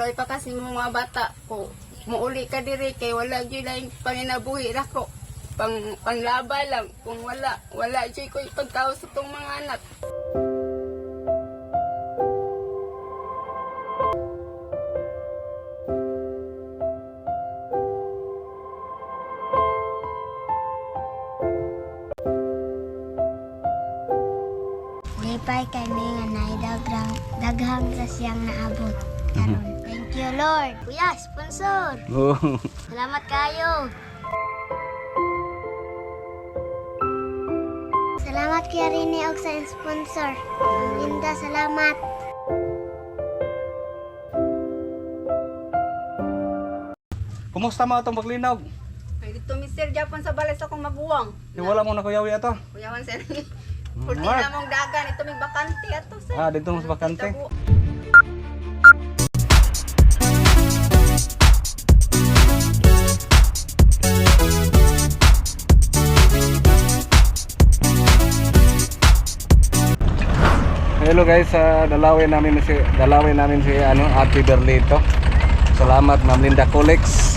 Kaloy pa kasi mo mga bata ko. Muuli ka diri kay wala gyud lang panginabuhi ra ko. Pang panglaba lang kung wala wala gyud ko ipagtao sa tong mga anak. Lipay kami nga nay daghang daghang sa siyang naabot. Karon. Thank you Lord. Kuya, sponsor. Oo. Salamat kayo. Salamat Kuya Rini og sa sponsor. Linda, salamat. Kumusta mo itong paglinog? Ay dito Mr. Japon sa balay sa akong maguwang. Di wala mo na kuyawi ato. Kuyawan sir. Purti na mong dagan ito may bakante ato sir. Ah, dito mas bakante. Tabo. Hello guys, sa dalawin namin si dalawin namin si ano, Ate Berlito. Salamat Ma'am Linda Colex.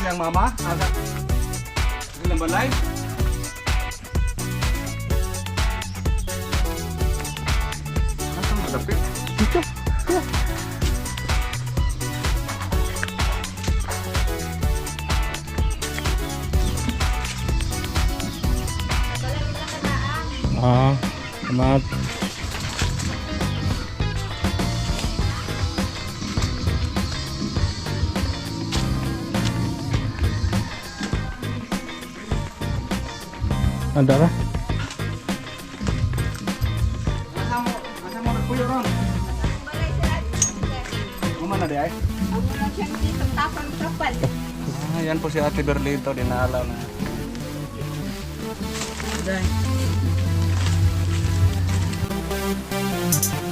Silang mama? Asa? Silang balay? Asa mo dapit? Dito. Ah, salamat. Ang kapal. Ah, yan po si Ate Berlito, dinala na. Ito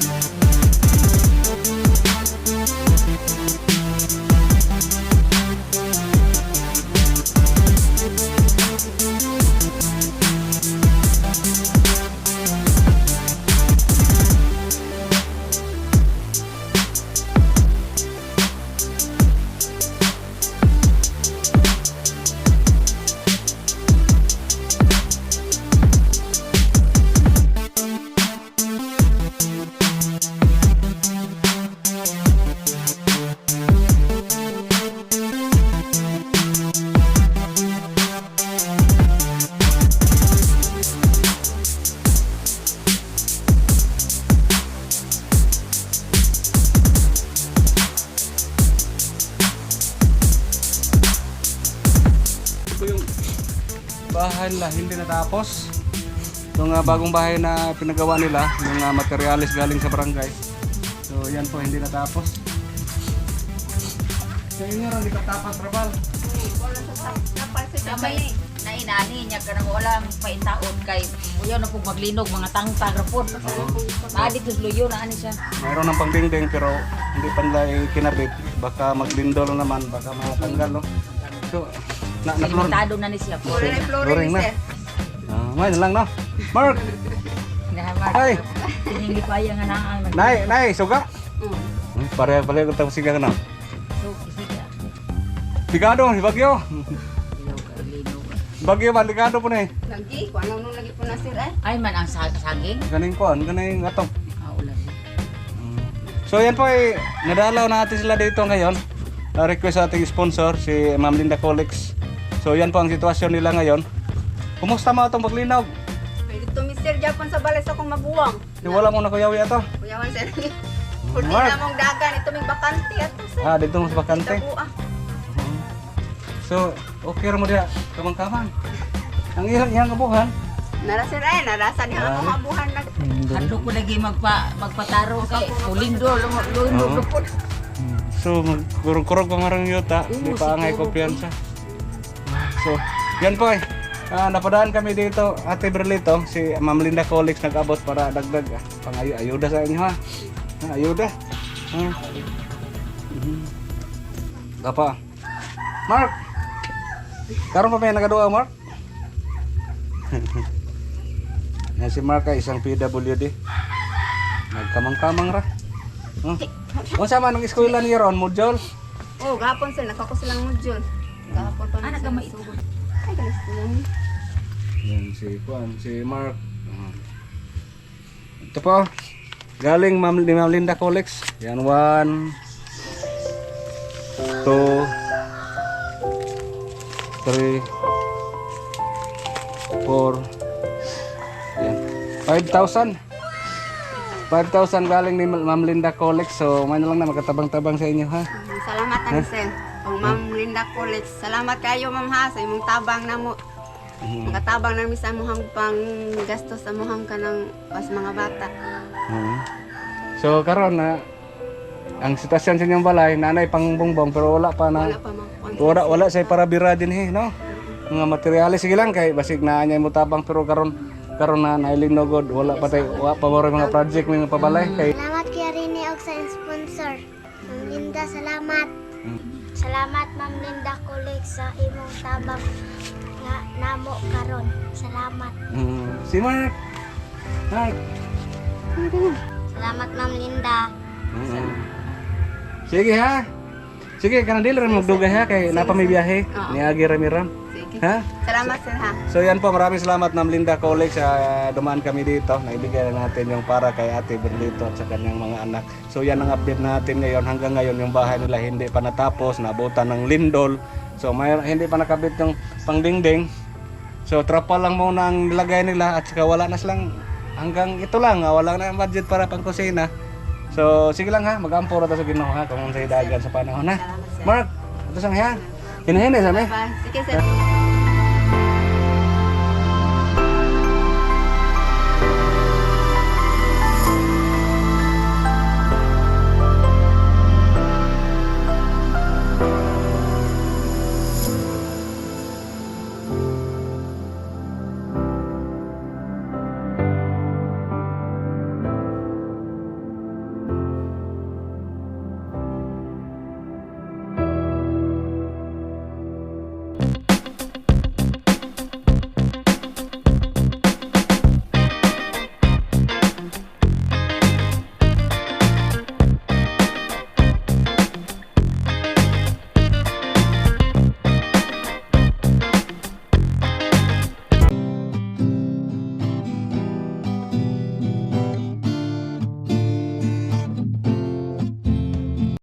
hindi natapos. Yung uh, bagong bahay na pinagawa nila, yung uh, materialis galing sa barangay. So yan po, hindi natapos. Sa inyo rin, di ka tapas, Rabal. Wala sa kapal sa Samay na inani niya ka nang walang paitaon kay uyaw na po maglinog mga tangtag rapon. Maadi to luyo na ani siya. Mayroon ng pangdingding pero hindi pa nila kinabit. Baka maglindol naman, baka matanggal. No? So, na, na flooring. Limitado na ni siya. Wala na Flooring flooring na. Ah, may na lang, no? Mark! Nahamar. Ay! Hiningi pa yang nga ang Nay, nay, suga! Pareho-pareho ko tapos siga na. Bigado, si Bagyo. Bagyo man, bigado po na eh. Lagi, kung ano nung lagi po na sir eh. Ay man ang sag saging. Ganing ko, ganing atong. Ah, ulan. So yan po ay nadalaw natin sila dito ngayon. Na-request sa ating sponsor, si Ma'am Linda Colix. So yan po ang sitwasyon nila ngayon. Kumusta mo itong paglinaw? Pwede to Mr. Japon sa balis akong mabuwang. Di wala mo na kuyawi ito. Kuyawan sir. Kurti Mark. na mong dagan, ito may bakante ato sir. Ah, dito mo sa bakante. Ah. So, okay mo diya, kamang-kamang. Ang ilang iyang kabuhan. Nara sir ay, narasa niya Ah. akong mabuhan na. Hadlo ko lagi magpa magpataro kay ulindo lundo Oo. lupot. So, kurog-kurog pa marang yuta. Di pa angay kumpiyansa. So, yan po eh. Ah, napadaan kami dito, Ate Berlito, si Ma'am Linda Colix nag-abot para dagdag ah, pang-ayuda sa inyo ha. Ah, ayuda. Ah. Mhm. Gapa. Mark! Karon pa may nagaduwa, Mark? Yan si Mark ay isang PWD. Nagkamang-kamang ra. Oh. Unsa man ang eskwela niya ron, Modjol? Oh, gahapon sir, nakako silang module. Pa Anak ka mait. Ay, galis ko lang. Yan si Juan, si Mark. Ah. Ito po. Galing Ma'am ni Ma'am Linda Colex. Yan, one, two, three, four, yan. 5,000. 5,000 galing ni Ma'am Linda Colex. So, may na lang na magkatabang-tabang sa inyo ha. Salamat ang sir. Kung Ma'am Linda Colex. Salamat kayo ma'am ha sa imong tabang na mo. Nakatabang na mi sa muhang pang gastos sa muhang ka ng pas mga bata. Mhm. So karon na ang sitwasyon sa inyong balay, nanay pang bongbong pero wala pa na Wala pa ma'am. wala wala say para bira din he, no? Mga materyales sige lang kay basig na anya mo tabang pero karon karon na nailin no god wala pa tay wa pa mga project mga pabalay kay Salamat kay Rini og sa sponsor. Ma'am Linda, salamat. Salamat Ma'am Linda Kulik sa imong tabang nga namo karon. Salamat. Mhm. si Mark Mark Salamat Ma'am Linda. Mhm. Sige ha. Sige, kanang dili rin magdugay ha kay napa may biyahe. Niagi ramiram. Ha? Salamat sir ha. So yan po, maraming salamat Ma'am Linda Colex sa dumaan kami dito. Naibigay na natin yung para kay Ate Berlito at sa kanyang mga anak. So yan ang update natin ngayon. Hanggang ngayon yung bahay nila hindi pa natapos, nabutan ng lindol. So may, hindi pa nakabit yung pangdingding. So trapal lang muna ang nilagay nila at saka wala na silang hanggang ito lang, ah, wala na ang budget para pang kusina. So sige lang ha, mag-ampo ra ta sa Ginoo ha kung sa dagan sa panahon ha. Mark, ito sang ha. Hinahinay sa Bye. Sige sir.